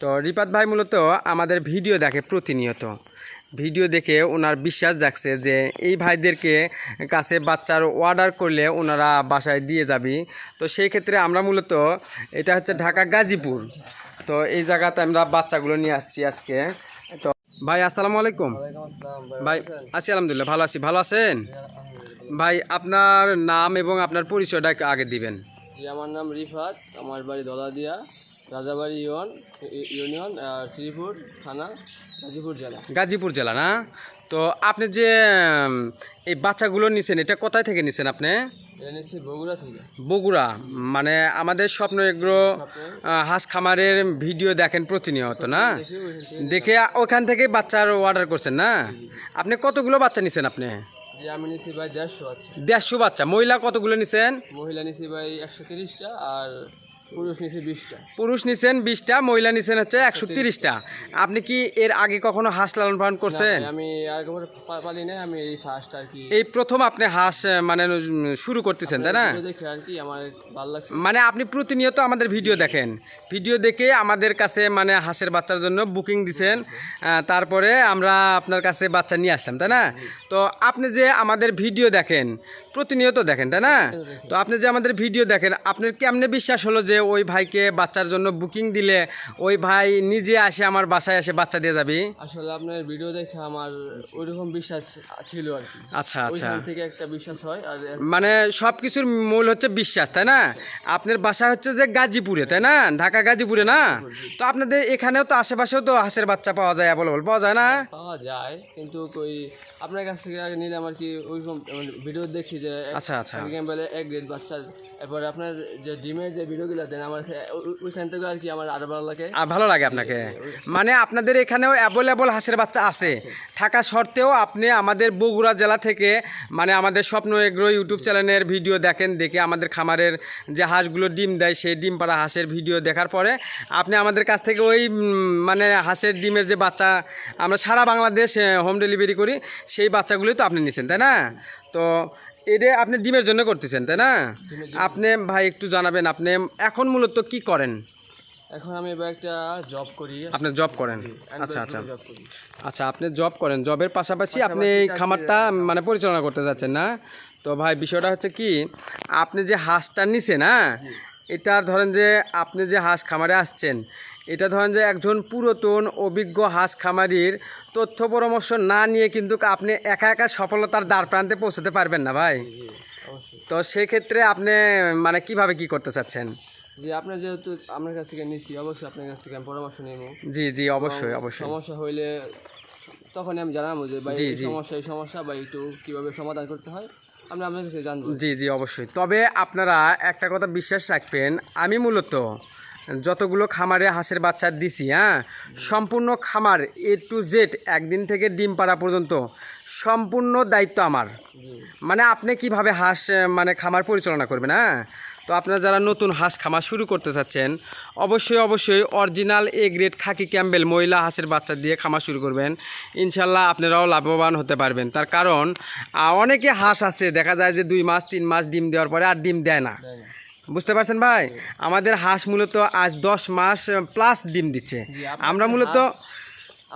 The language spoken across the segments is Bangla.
তো রিপাত ভাই মূলত আমাদের ভিডিও দেখে প্রতিনিয়ত। ভিডিও দেখে ওনার বিশ্বাস জাগছে যে এই ভাইদেরকে কাছে বাচ্চার অর্ডার করলে ওনারা বাসায় দিয়ে যাবি। তো সেই ক্ষেত্রে আমরা মূলত এটা হচ্ছে ঢাকা গাজীপুর। তো এই জায়গাতে আমরা বাচ্চাগুলো নিয়ে আসছি আজকে। তো ভাই আসসালামু আলাইকুম। ভাই আছি আলহামদুলিল্লাহ ভালো আছি। ভালো আছেন? ভাই আপনার নাম এবং আপনার পরিচয়টা আগে দিবেন। আমার নাম রিফাত আমার বাড়ি দলাদিয়া। রাজাবাড়ি ইউন ইউনিয়ন শ্রীপুর থানা গাজীপুর জেলা। গাজীপুর জেলা না? তো আপনি যে এই বাচ্চাগুলো নিছেন এটা কোথায় থেকে নিছেন আপনি? বগুড়া থেকে। বগুড়া। মানে আমাদের স্বপ্ন এগুলো হাঁস খামারের ভিডিও দেখেন প্রতিনিয়ত না? দেখে ওখান থেকে বাচ্চার অর্ডার করছেন না? আপনি কতগুলো বাচ্চা নিছেন আপনি? আমি ভাই দেড়শো বাচ্চা। মহিলা কতগুলো নিছেন? মহিলা নিচ্ছি ভাই একশো তিরিশটা আর পুরুষ নিছেন বিশটা মহিলা নিছেন হচ্ছে একশো তিরিশটা। আপনি কি এর আগে কখনো হাঁস লালন পালন করছেন? আমি পালি আমি এই ফার্স্ট আর কি এই প্রথম আপনি হাঁস মানে শুরু করতেছেন তাই না? মানে আপনি প্রতিনিয়ত আমাদের ভিডিও দেখেন। ভিডিও দেখে আমাদের কাছে মানে হাঁসের বাচ্চার জন্য বুকিং দিছেন তারপরে আমরা আপনার কাছে বাচ্চা নিয়ে আসলাম তাই না? তো আপনি যে আমাদের ভিডিও দেখেন প্রতিনিয়ত দেখেন তাই না? তো আপনি যে আমাদের ভিডিও দেখেন আপনার কেমনে বিশ্বাস হলো যে ওই ভাইকে বাচ্চার জন্য বুকিং দিলে ওই ভাই নিজে আসে আমার বাসায় এসে বাচ্চা দিয়ে যাবি? আসলে আপনার ভিডিও দেখে আমার ওইরকম বিশ্বাস ছিল আর কি। আচ্ছা আচ্ছা। থেকে একটা বিশ্বাস হয় আর মানে সব কিছুর মূল হচ্ছে বিশ্বাস তাই না? আপনার বাসা হচ্ছে যে গাজীপুরে তাই না? ঢাকা গাজীপুরে না? তো আপনাদের এখানেও তো আশেপাশেও তো হাঁসের বাচ্চা পাওয়া যায় অ্যাভেলেবল পাওয়া যায় না? পাওয়া যায় কিন্তু ওই আপনার কাছ থেকে নিলাম আর কি ওইরকম ভিডিও দেখি যে আচ্ছা আচ্ছা। আমি কেমন বলে এক গ্রেড বাচ্চা এরপরে আপনার যে ডিমের যে ভিডিওগুলো দেন আমার ওইখান থেকে আর কি আমার আরও ভালো লাগে। আর ভালো লাগে আপনাকে। মানে আপনাদের এখানেও অ্যাভেলেবল হাঁসের বাচ্চা আছে। থাকা সত্ত্বেও আপনি আমাদের বগুড়া জেলা থেকে মানে আমাদের স্বপ্ন এগ্রো ইউটিউব চ্যানেলের ভিডিও দেখেন দেখে আমাদের খামারের যে হাঁসগুলো ডিম দেয় সেই ডিম পাড়া হাঁসের ভিডিও দেখার পরে আপনি আমাদের কাছ থেকে ওই মানে হাঁসের ডিমের যে বাচ্চা আমরা সারা বাংলাদেশ হোম ডেলিভারি করি সেই বাচ্চাগুলোই তো আপনি নিছেন তাই না? তো এটা আপনি ডিমের জন্য করতেছেন তাই না? আপনি ভাই একটু জানাবেন আপনি এখন মূলত কি করেন? এখন আমি এবার একটা জব করি। আপনি জব করেন? আচ্ছা আচ্ছা। আচ্ছা আপনি জব করেন জবের পাশাপাশি আপনি এই খামারটা মানে পরিচালনা করতে যাচ্ছেন না? তো ভাই বিষয়টা হচ্ছে কি আপনি যে হাঁসটা নিছেন হ্যাঁ? এটা ধরেন যে আপনি যে হাঁস খামারে আসছেন এটা ধরেন যে একজন পুরাতন অভিজ্ঞ হাঁস খামারির তথ্য পরামর্শ না নিয়ে কিন্তু আপনি একা একা সফলতার দ্বার প্রান্তে পৌঁছতে পারবেন না ভাই। তো সেক্ষেত্রে আপনি মানে কীভাবে কি করতে চাচ্ছেন? যে আপনার যেহেতু আমার কাছ থেকে নিচ্ছি অবশ্যই আপনার কাছ থেকে আমি পরামর্শ নেব। জি জি অবশ্যই অবশ্যই। সমস্যা হইলে তখনই আমি জানাব যে ভাই এই। সমস্যা এই সমস্যা বা একটু কীভাবে সমাধান করতে হয় আমরা আপনার কাছে জানব। জি জি অবশ্যই। তবে আপনারা একটা কথা বিশ্বাস রাখবেন আমি মূলত যতগুলো খামারে হাঁসের বাচ্চা দিছি হ্যাঁ? সম্পূর্ণ খামার এ টু জেড একদিন থেকে ডিম পাড়া পর্যন্ত, সম্পূর্ণ দায়িত্ব আমার। মানে আপনি কীভাবে হাঁস মানে খামার পরিচালনা করবেন হ্যাঁ? তো আপনারা যারা নতুন হাঁস খামার শুরু করতে চাচ্ছেন, অবশ্যই অবশ্যই original A grade khaki Campbell মহিলা হাঁসের বাচ্চা দিয়ে খামার শুরু করবেন। ইনশাল্লাহ আপনারাও লাভবান হতে পারবেন। তার কারণ অনেকে হাঁস আছে, দেখা যায় যে দুই মাস, তিন মাস ডিম দেওয়ার পরে আর ডিম দেয় না? বুঝতে পারছেন ভাই? আমাদের হাঁস মূলত আজ দশ মাস প্লাস ডিম দিচ্ছে। আমরা মূলত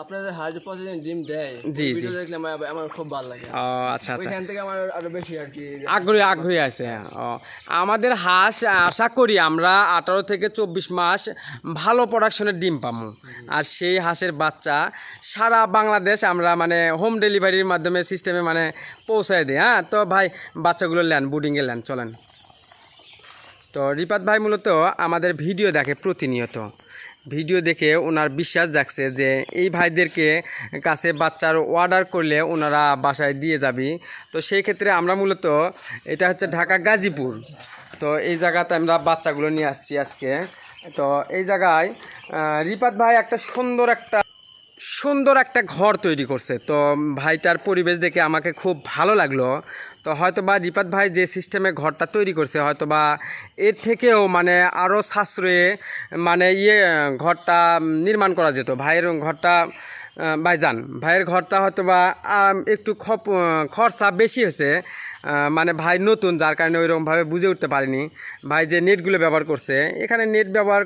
আপনাদের হাঁস প্রতিদিন ডিম দেয়। জি, ভিডিও দেখলে আমার আমার খুব ভালো লাগে। ও, আচ্ছা আচ্ছা। ওইখান থেকে আমার আরও বেশি আর কি। আগ্রহী আগ্রহী আছে ও আমাদের হাঁস আশা করি আমরা আঠারো থেকে চব্বিশ মাস ভালো প্রোডাকশনের ডিম পাবো আর সেই হাঁসের বাচ্চা সারা বাংলাদেশ আমরা মানে হোম ডেলিভারির মাধ্যমে সিস্টেমে মানে পৌঁছায় দিই হ্যাঁ। তো ভাই বাচ্চাগুলো নেন বুডিংয়ে নেন চলেন। তো রিপাত ভাই মূলত আমাদের ভিডিও দেখে প্রতিনিয়ত। ভিডিও দেখে ওনার বিশ্বাস জাগছে যে এই ভাইদেরকে কাছে বাচ্চার অর্ডার করলে ওনারা বাসায় দিয়ে যাবি। তো সেই ক্ষেত্রে আমরা মূলত এটা হচ্ছে ঢাকা গাজীপুর। তো এই জায়গাতে আমরা বাচ্চাগুলো নিয়ে আসছি আজকে। তো এই জায়গায় রিপাত ভাই একটা সুন্দর একটা সুন্দর একটা ঘর তৈরি করছে। তো ভাইটার পরিবেশ দেখে আমাকে খুব ভালো লাগল। তো হয়তো বা রিপাত ভাই যে সিস্টেমে ঘরটা তৈরি করছে হয়তো বা এর থেকেও মানে আরও সাশ্রয়ে মানে ইয়ে ঘরটা নির্মাণ করা যেত। ভাইয়ের ঘরটা ভাই ভাইজান, ভাইয়ের ঘরটা হয়তো বা একটু খরচা বেশি হয়েছে। মানে ভাই নতুন যার কারণে ওইরকমভাবে বুঝে উঠতে পারিনি। ভাই যে নেটগুলো ব্যবহার করছে এখানে নেট ব্যবহার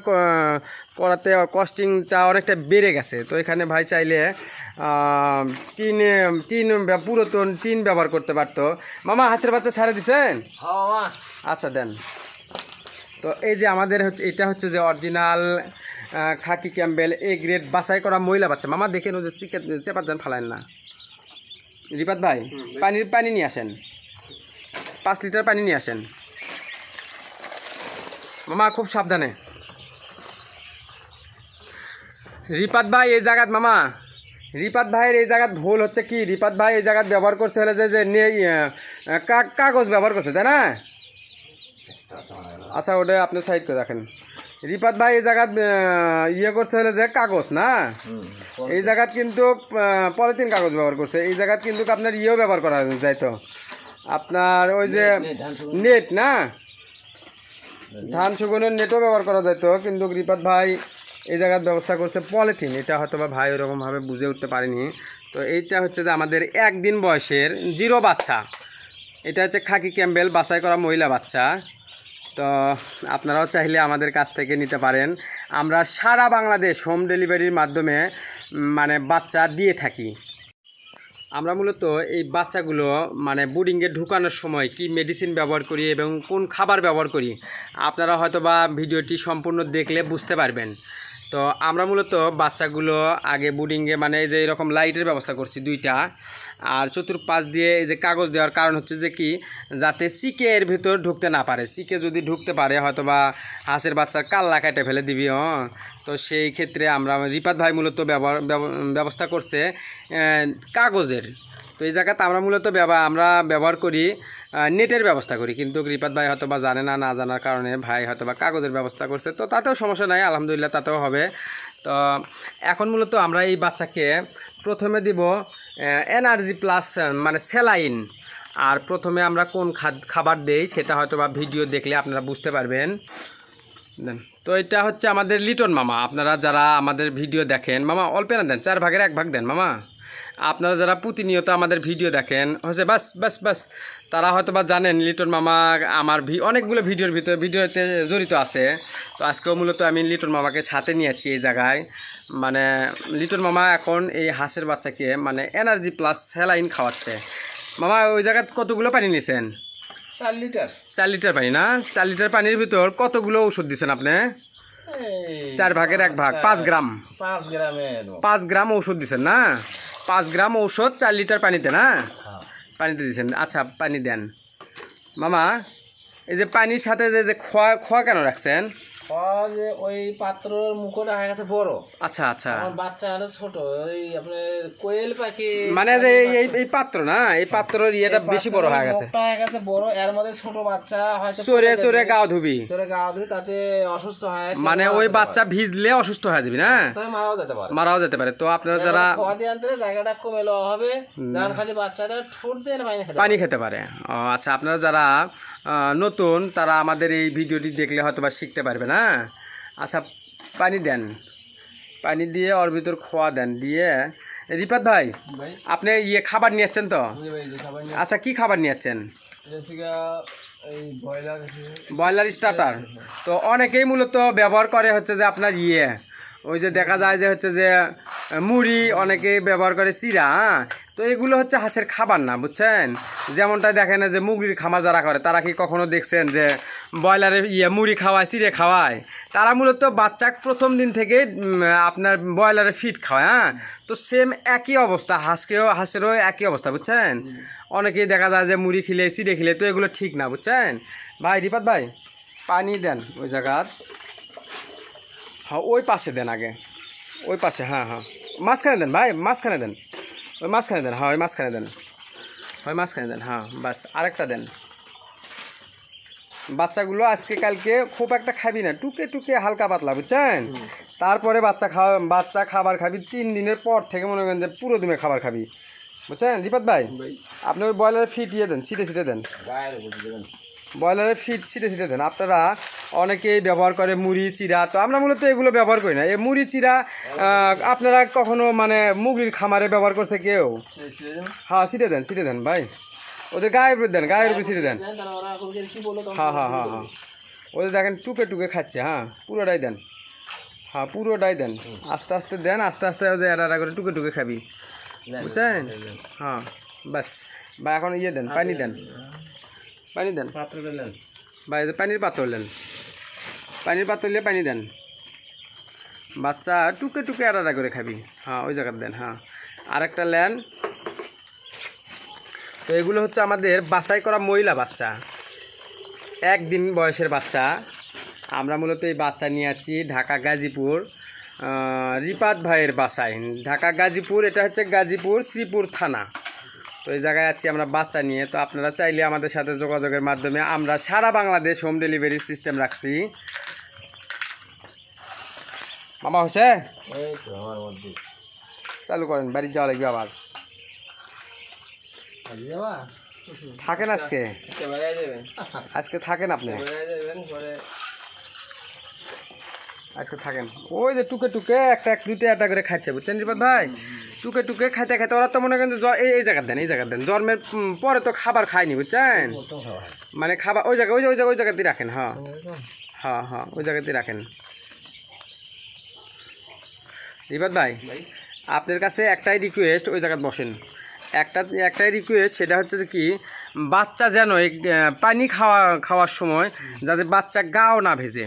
করাতে কস্টিংটা অনেকটা বেড়ে গেছে। তো এখানে ভাই চাইলে আহ, টিন টিন পুরাতন টিন ব্যবহার করতে পারতো। মামা হাঁসের বাচ্চা ছাড়ে দিছেন? হ্যাঁ আচ্ছা দেন। তো এই যে আমাদের হচ্ছে এটা হচ্ছে যে original khaki Campbell A grade বাছাই করা মহিলা বাচ্চা। মামা দেখেন ও যে চিকেন চেপার দেন ফালাইন না। রিপাত ভাই পানির পানি নিয়ে আসেন। পাঁচ লিটার পানি নিয়ে আসেন। মামা খুব সাবধানে। রিপাত ভাই এই জায়গাত মামা রিপাত ভাইয়ের এই জায়গাত ভুল হচ্ছে কি? রিপাত ভাই এই জায়গাত ব্যবহার করছে হলে যে ইয়ে, কাগজ ব্যবহার করছে তাই না? আচ্ছা ওটা আপনি সাইড করে রাখেন। রিপাত ভাই এই জায়গাত ইয়ে করছে হলে যে কাগজ না? এই জায়গাত কিন্তু পলিথিন কাগজ ব্যবহার করছে। এই জায়গাত কিন্তু আপনার ইয়েও ব্যবহার করা যায় তো। আপনার ওই যে নেট না? ধান শুকনোর নেটও ব্যবহার করা যেত কিন্তু রিপাত ভাই এই জায়গার ব্যবস্থা করছে পলিথিন। এটা হয়তো বা ভাই ওরকমভাবে বুঝে উঠতে পারেনি। তো এইটা হচ্ছে যে আমাদের একদিন বয়সের জিরো বাচ্চা। এটা হচ্ছে খাকি ক্যাম্বেল বাছাই করা মহিলা বাচ্চা। তো আপনারাও চাইলে আমাদের কাছ থেকে নিতে পারেন। আমরা সারা বাংলাদেশ হোম ডেলিভারির মাধ্যমে মানে বাচ্চা দিয়ে থাকি। আমরা মূলত এই বাচ্চাগুলো মানে বোর্ডিংয়ে ঢুকানোর সময় কি মেডিসিন ব্যবহার করি এবং কোন খাবার ব্যবহার করি, আপনারা হয়তো বা ভিডিওটি সম্পূর্ণ দেখলে বুঝতে পারবেন। তো আমরা মূলত বাচ্চাগুলো আগে বোর্ডিংয়ে মানে যে এরকম লাইটের ব্যবস্থা করছি দুইটা। আর চতুর্পাশ দিয়ে এই যে কাগজ দেওয়ার কারণ হচ্ছে যে কি, যাতে সিকে এর ভিতর ঢুকতে না পারে। সিকে যদি ঢুকতে পারে হয়তো বা হাঁসের বাচ্চার কাল্লা কেটে ফেলে দিবি হ্যাঁ তো সেই ক্ষেত্রে আমরা রিপাত ভাই মূলত ব্যবহার, ব্যব- ব্যবস্থা করছে কাগজের। তো এই জায়গাতে আমরা মূলত ব্যবহার আমরা ব্যবহার করি নেটের ব্যবস্থা করি। কিন্তু রিপাত ভাই হয়তো বা জানে না না জানার কারণে ভাই হয়তো বা কাগজের ব্যবস্থা করছে। তো তাতেও সমস্যা নাই, আলহামদুলিল্লাহ তাতেও হবে। তো এখন মূলত আমরা এই বাচ্চাকে প্রথমে দিব এনার্জি প্লাস মানে স্যালাইন আর প্রথমে আমরা কোন খাবার দেই সেটা হয়তো বা ভিডিও দেখলে আপনারা বুঝতে পারবেন। তো এটা হচ্ছে আমাদের লিটন মামা। আপনারা যারা আমাদের ভিডিও দেখেন, মামা অল্প না দেন, চার ভাগের এক ভাগ দেন, মামা। আপনারা যারা প্রতিনিয়ত আমাদের ভিডিও দেখেন, হচ্ছে বাস বাস বাস, তারা হয়তো বা জানেন লিটন মামা আমার ভি, অনেকগুলো ভিডিওর ভিতরে ভিডিওতে জড়িত আছে। তো আজকেও মূলত আমি লিটন মামাকে সাথে নিয়ে যাচ্ছি এই জায়গায়। মানে লিটন মামা এখন এই হাঁসের বাচ্চাকে মানে এনার্জি প্লাস স্যালাইন খাওয়াচ্ছে। মামা ওই জায়গায় কতগুলো পানি নিয়েছেন? চার লিটার। চার লিটার পানি না? চার লিটার পানির ভিতর কতগুলো ওষুধ দিচ্ছেন আপনি? চার ভাগের এক ভাগ পাঁচ গ্রাম। পাঁচ গ্রামের পাঁচ গ্রাম ঔষধ দিচ্ছেন না? পাঁচ গ্রাম ঔষধ চার লিটার পানিতে না? পানিতে দিচ্ছেন আচ্ছা পানি দেন। মামা এই যে পানির সাথে যে যে খোয়া খোয়া কেন রাখছেন? যে ওই পাত্রর মুখটা হয়ে গেছে বড়। আচ্ছা আচ্ছা। আমার বাচ্চা হলো ছোট ওই আপনার কোয়েল পাখি। মানে যে এই- পাত্র না? এই পাত্রের ইয়েটা বেশি বড় হয়ে গেছে। হয়ে গেছে বড় এর মধ্যে ছোট বাচ্চা হয়তো চোরে চোরে গাও ধুবি। চোরে গা ধরে তাতে অসুস্থ হয় মানে ওই বাচ্চা ভিজলে অসুস্থ হয়ে যাবি না? মারাও যেতে পারে। মারাও যেতে পারে। তো আপনারা যারা খাওয়া আনতে জায়গাটা কমে লওয়া হবে। যার খালি বাচ্চাটা ঠোঁট দিয়ে পানি খেতে পানি খেতে পারে। আচ্ছা আপনারা যারা নতুন তারা আমাদের এই ভিডিওটি দেখলে হয়তো বা শিখতে পারবে না? আচ্ছা পানি দেন। পানি দিয়ে ওর ভিতর খোয়া দেন দিয়ে। রিপাত ভাই আপনি ইয়ে খাবার নিয়েছেন তো? নিয়ে আচ্ছা কি খাবার নিয়েছেন জেসিকা ব্রয়লার স্টার্টার। তো অনেকেই মূলত ব্যবহার করে হচ্ছে যে আপনার ইয়ে। ওই যে দেখা যায় যে হচ্ছে যে মুড়ি অনেকেই ব্যবহার করে চিরা হ্যাঁ? তো এগুলো হচ্ছে হাঁসের খাবার না, বুঝছেন? যেমনটা দেখেন যে মুরগির খামার যারা করে, তারা কি কখনো দেখছেন যে ব্রয়লারের ইয়ে মুড়ি খাওয়ায়, চিড়ে খাওয়ায়? তারা মূলত বাচ্চা প্রথম দিন থেকে আপনার ব্রয়লারের ফিট খাওয়ায় হ্যাঁ? তো সেম একই অবস্থা, হাঁসকেও, হাঁসেরও একই অবস্থা, বুঝছেন? অনেকেই দেখা যায় যে মুড়ি খিলে, চিড়ে খিলে, তো এগুলো ঠিক না, বুঝছেন? ভাই, রিপাত ভাই, পানি দেন ওই জায়গার। হ্যাঁ ওই পাশে দেন আগে। ওই পাশে হ্যাঁ হ্যাঁ। মাঝখানে দেন, ভাই, মাঝখানে দেন। ওই মাঝখানে দেন হ্যাঁ ওই মাঝখানে দেন। ওই মাঝখানে দেন হ্যাঁ বাস আরেকটা দেন। বাচ্চাগুলো আজকে কালকে খুব একটা খাবি না টুকে টুকে হালকা পাতলা বুঝছেন? তারপরে বাচ্চা খাওয়া বাচ্চা খাবার খাবি তিন দিনের পর থেকে মনে করেন যে পুরো দিনে খাবার খাবি। বুঝছেন? রিপাত ভাই ভাই। আপনি ওই ব্রয়লারে ফিটিয়ে দেন ছিটে ছিটে দেন। ব্রয়লারের ফিট ছিটে ছিটে দেন। আপনারা অনেকেই ব্যবহার করে মুড়ি চিরা তো আমরা মূলত এগুলো ব্যবহার করি না। এই মুড়ি চিরা আপনারা কখনো মানে মুগরির খামারে ব্যবহার করছে কেউ? হ্যাঁ ছিটে দেন ছিটে দেন ভাই। ওদের গায়ের উপরে দেন, গায়ের উপরে ছিটে দেন। হ্যাঁ হ্যাঁ হ্যাঁ হ্যাঁ। ওদের দেখেন টুকে টুকে খাচ্ছে হ্যাঁ পুরোটাই দেন। হ্যাঁ পুরোটাই দেন। আস্তে আস্তে দেন, আস্তে আস্তে ওদের এরা করে টুকে টুকে খাবি। বুঝছেন। হ্যাঁ বাস বা এখন ইয়ে দেন, পানি দেন। পানি দেন। পাত্র দিলেন বা এই যে পানির পাত্র নেন পানির পাত্র নিয়ে পানি দেন। বাচ্চা টুকে টুকে আলাদা করে খাবি। হ্যাঁ ওই জায়গার দেন হ্যাঁ। আরেকটা লেন। তো এগুলো হচ্ছে আমাদের বাছাই করা মহিলা বাচ্চা। একদিন বয়সের বাচ্চা। আমরা মূলত এই বাচ্চা নিয়ে আসছি ঢাকা গাজীপুর রিপাত ভাইয়ের বাসায়। ঢাকা গাজীপুর এটা হচ্ছে গাজীপুর শ্রীপুর থানা। তো এই জায়গায় আছি আমরা বাচ্চা নিয়ে। তো আপনারা চাইলে আমাদের সাথে যোগাযোগের মাধ্যমে আমরা সারা বাংলাদেশ হোম ডেলিভারি সিস্টেম রাখছি। মামা মধ্যে। চালু করেন বাড়ি যাওয়া লাগবে আবার। থাকেন আজকে? আজকে থাকেন আপনি? আজকে থাকেন। ওই যে টুকে টুকে একটা এক দুইটা একটা করে খাচ্ছে বুঝছেন রিপাত ভাই? টুকে টুকে খাইতে খাইতে ওরা তো মনে করেন এই এই জায়গা দেন এই জায়গা দেন। জন্মের পরে তো খাবার খায়নি বুঝছেন? মানে খাবার ওই জায়গায় ওই যে- ওই জায়গায় ওই জায়গাতেই রাখেন। হ্যাঁ হ্যাঁ হ্যাঁ ওই জায়গাতেই রাখেন। রিবাদ ভাই ভাই। আপনার কাছে একটাই রিকোয়েস্ট ওই জায়গায় বসেন। একটা একটাই রিকোয়েস্ট সেটা হচ্ছে যে কি বাচ্চা যেন পানি খাওয়া, খাওয়ার সময় যাতে বাচ্চা গাও না ভেজে।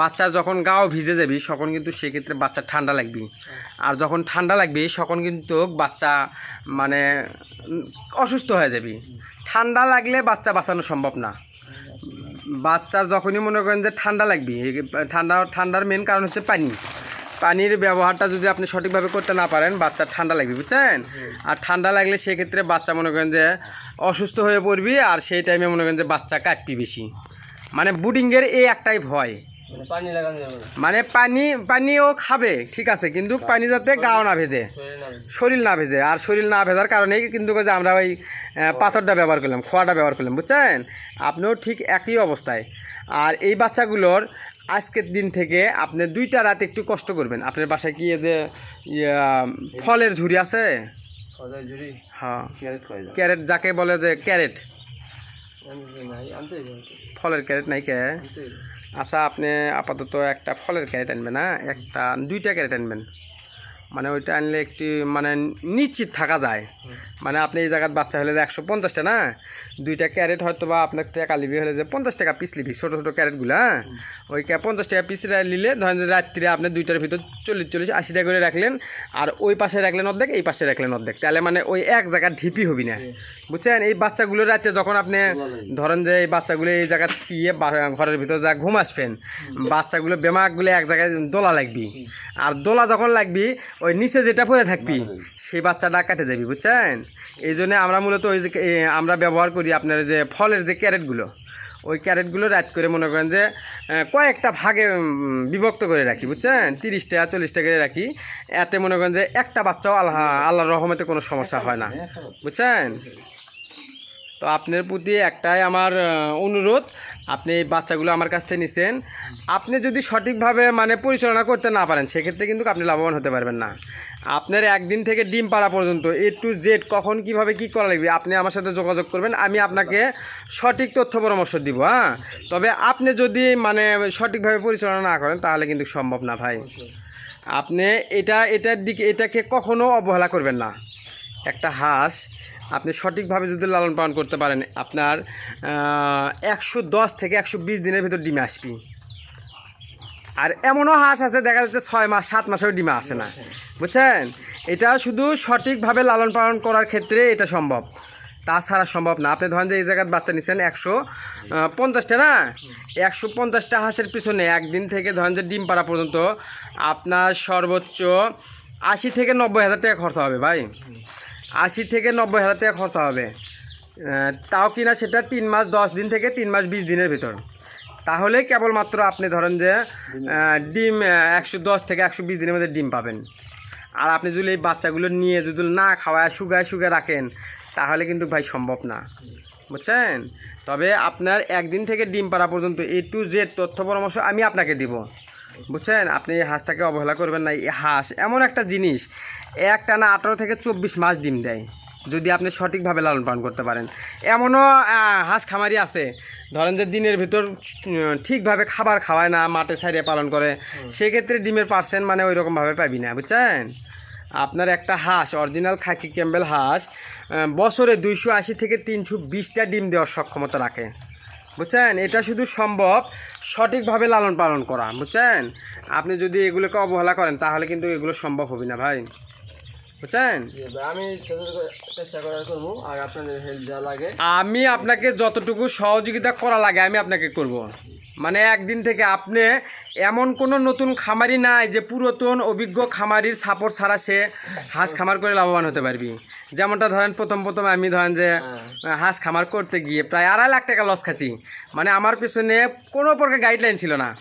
বাচ্চা যখন গাও ভিজে যাবি, তখন কিন্তু সেক্ষেত্রে বাচ্চা ঠান্ডা লাগবে আর যখন ঠান্ডা লাগবে, তখন কিন্তু বাচ্চা মানে অসুস্থ হয়ে যাবি। ঠান্ডা লাগলে বাচ্চা বাঁচানো সম্ভব না। বাচ্চা যখনই মনে করেন যে ঠান্ডা লাগবে ঠান্ডা, ঠান্ডার মেন কারণ হচ্ছে পানি। পানির ব্যবহারটা যদি আপনি সঠিকভাবে করতে না পারেন বাচ্চার ঠান্ডা লাগবে বুঝছেন? আর ঠান্ডা লাগলে সেক্ষেত্রে বাচ্চা মনে করেন যে অসুস্থ হয়ে পড়বি আর সেই টাইমে মনে করেন যে বাচ্চা কাটবি বেশি। মানে বুডিংয়ের এই একটাই ভয়। মানে মানে পানি পানিও খাবে ঠিক আছে কিন্তু পানি যাতে গাও না ভেজে। শরীর না ভেজে। আর শরীর না ভেজার কারণেই কিন্তু যে আমরা ওই পাথরটা ব্যবহার করলাম খোয়াটা ব্যবহার করলাম বুঝছেন? আপনিও ঠিক একই অবস্থায়। আর এই বাচ্চাগুলোর আজকের দিন থেকে আপনি দুইটা রাত একটু কষ্ট করবেন। আপনার বাসায় কি যে ইয়া, ফলের ঝুড়ি আছে? হ্যাঁ। ক্যারেট যাকে বলে যে ক্যারেট। ফলের ক্যারেট নাই কে? আচ্ছা আপনি আপাতত একটা ফলের ক্যারেট আনবেন না একটা দুইটা ক্যারেট আনবেন। মানে ওইটা আনলে একটি মানে নিশ্চিত থাকা যায়। মানে আপনি এই জায়গার বাচ্চা হলে যে একশো পঞ্চাশটা না দুইটা ক্যারেট হয়তো বা আপনার টাকা লিবি হলে যে পঞ্চাশ টাকা পিস লিবি ছোটো ছোটো ক্যারেটগুলো হ্যাঁ? ওই পঞ্চাশ টাকা পিস নিলে ধরেন রাত্রিরে আপনি দুইটার ভিতর চল্লিশ চল্লিশ আশি টাকা করে রাখলেন আর ওই পাশে রাখলেন অর্ধেক এই পাশে রাখলেন অর্ধেক। তাহলে মানে ওই এক জায়গার ঢিপি হবি না। বুঝছেন? এই বাচ্চাগুলো রাতে যখন আপনি ধরেন যে এই বাচ্চাগুলো এই জায়গা থিয়ে ঘরের ভিতর যা ঘুম আসবেন বাচ্চাগুলো বেমাকগুলো এক জায়গায় দোলা লাগবি। আর দোলা যখন লাগবি ওই নিচে যেটা পরে থাকবি সেই বাচ্চাটা কাটে যাবি বুঝছেন? এই জন্য আমরা মূলত ওই যে আমরা ব্যবহার করি আপনার যে ফলের যে ক্যারেটগুলো ওই ক্যারেটগুলো রাত করে মনে করেন যে কয়েকটা ভাগে বিভক্ত করে রাখি বুঝছেন? তিরিশটা চল্লিশটা করে রাখি। এতে মনে করেন যে একটা বাচ্চাও আল্লাহ আল্লাহর রহমতে কোনো সমস্যা হয় না বুঝছেন? তো আপনার প্রতি একটাই আমার অনুরোধ। আপনি এই বাচ্চাগুলো আমার কাছ থেকে নিছেন। আপনি যদি সঠিকভাবে মানে পরিচালনা করতে না পারেন, সেক্ষেত্রে কিন্তু আপনি লাভবান হতে পারবেন না। আপনার একদিন থেকে ডিম পাড়া পর্যন্ত এ টু জেড কখন কীভাবে কি করা লাগবে, আপনি আমার সাথে যোগাযোগ করবেন। আমি আপনাকে সঠিক তথ্য পরামর্শ দিব হ্যাঁ? তবে আপনি যদি মানে সঠিকভাবে পরিচালনা না করেন, তাহলে কিন্তু সম্ভব না ভাই। আপনি এটা, এটার দিকে, এটাকে কখনো অবহেলা করবেন না। একটা হাঁস, আপনি সঠিকভাবে যদি লালন পালন করতে পারেন, আপনার একশো দশ থেকে একশো বিশ দিনের ভিতর ডিমে আসবি। আর এমনও হাঁস আছে, দেখা যাচ্ছে ছয় মাস, সাত মাসেও ডিমে আসে না। বুঝছেন? এটা শুধু সঠিকভাবে লালন পালন করার ক্ষেত্রে এটা সম্ভব। তাছাড়া সম্ভব না। আপনি ধরেন যে এই জায়গার বাচ্চা নিচ্ছেন একশো পঞ্চাশটা, না? একশো পঞ্চাশটা হাঁসের পিছনে একদিন থেকে ধরেন যে ডিম পাড়া পর্যন্ত আপনার সর্বোচ্চ আশি থেকে নব্বই হাজার টাকা খরচা হবে ভাই। আশি থেকে নব্বই হাজার টাকা খরচা হবে। তাও কিনা সেটা তিন মাস দশ দিন থেকে তিন মাস বিশ দিনের ভিতর। তাহলে কেবলমাত্র আপনি ধরেন যে ডিম। একশো দশ থেকে একশো বিশ দিনের মধ্যে ডিম পাবেন। আর আপনি যদি এই বাচ্চাগুলো নিয়ে যদি না খাওয়ায় শুকায় শুকায় রাখেন তাহলে কিন্তু ভাই সম্ভব না। বুঝছেন? তবে আপনার একদিন থেকে ডিম পাড়া পর্যন্ত এ টু জেড তথ্য পরামর্শ আমি আপনাকে দিব। বুঝছেন? আপনি এই হাঁসটাকে অবহেলা করবেন না। এই হাঁস এমন একটা জিনিস একটা না আঠারো থেকে চব্বিশ মাস ডিম দেয় যদি আপনি সঠিকভাবে লালন পালন করতে পারেন। এমনও হাঁস খামারি আছে। ধরেন যে দিনের ভিতর ঠিকভাবে খাবার খাওয়ায় না মাঠে সাইডে পালন করে। সেক্ষেত্রে ডিমের পার্সেন্ট মানে ওই রকমভাবে পাবি না বুঝছেন? আপনার একটা হাঁস অরিজিনাল খাকি ক্যাম্বেল হাঁস বছরে দুইশো আশি থেকে তিনশো বিশটা ডিম দেওয়ার সক্ষমতা রাখে। বুঝছেন? এটা শুধু সম্ভব সঠিকভাবে লালন পালন করা বুঝছেন? আপনি যদি এগুলোকে অবহেলা করেন তাহলে কিন্তু এগুলো সম্ভব হবে না ভাই। বুঝছেন? আমি চেষ্টা করার করব আর আপনাদের হেল্প যা লাগে। আমি আপনাকে যতটুকু সহযোগিতা করা লাগে আমি আপনাকে করব। মানে একদিন থেকে আপনি এমন কোনো নতুন খামারি নাই যে পুরাতন অভিজ্ঞ খামারির সাপোর্ট ছাড়া সে হাঁস খামার করে লাভবান হতে পারবি। যেমনটা ধরেন প্রথম প্রথম আমি ধরেন যে হ্যাঁ। হাঁস খামার করতে গিয়ে প্রায় আড়াই লাখ টাকা লস খাচ্ছি। মানে আমার পেছনে কোনো প্রকার গাইডলাইন ছিল না।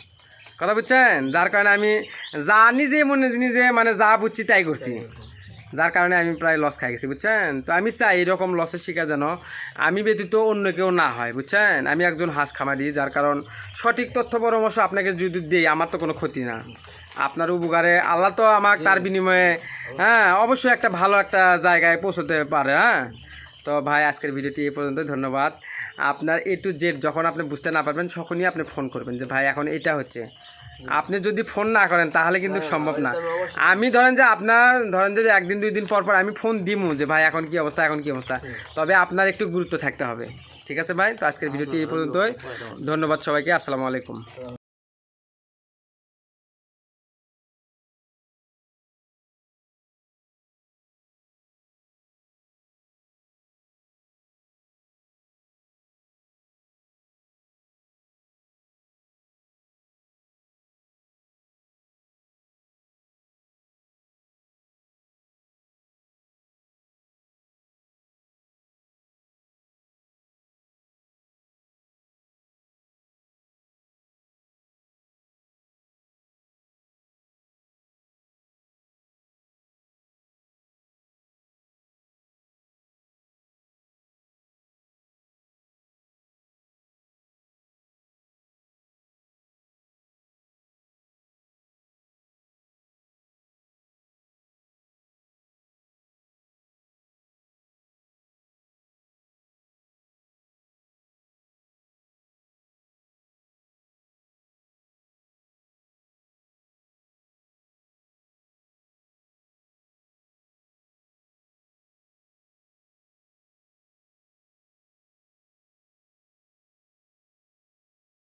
কথা বুঝছেন? যার কারণে আমি যা নিজে মনে নিজে মানে যা বুঝছি তাই করছি। যার কারণে আমি প্রায় লস খাই গেছি বুঝছেন? তো আমি চাই এরকম লসের শিকার যেন আমি ব্যতীত অন্য কেউ না হয় বুঝছেন? আমি একজন হাঁস খামারি যার কারণ সঠিক তথ্য পরামর্শ আপনাকে যদি দিই আমার তো কোনো ক্ষতি না। আপনার উপকারে আল্লাহ তো আমাকে তার বিনিময়ে হ্যাঁ অবশ্যই একটা ভালো একটা জায়গায় পৌঁছতে পারে হ্যাঁ? তো ভাই আজকের ভিডিওটি এই পর্যন্ত ধন্যবাদ। আপনার এ টু জেড যখন আপনি বুঝতে না পারবেন তখনই আপনি ফোন করবেন যে ভাই এখন এটা হচ্ছে। আপনি যদি ফোন না করেন তাহলে কিন্তু সম্ভব না। আমি ধরেন যে আপনার ধরেন যে একদিন দুই দিন পর পর আমি ফোন দিমু যে ভাই এখন কি অবস্থা এখন কি অবস্থা? তবে আপনার একটু গুরুত্ব থাকতে হবে। ঠিক আছে ভাই? তো আজকের ভিডিওটি এই পর্যন্তই। ধন্যবাদ সবাইকে আসসালামু আলাইকুম।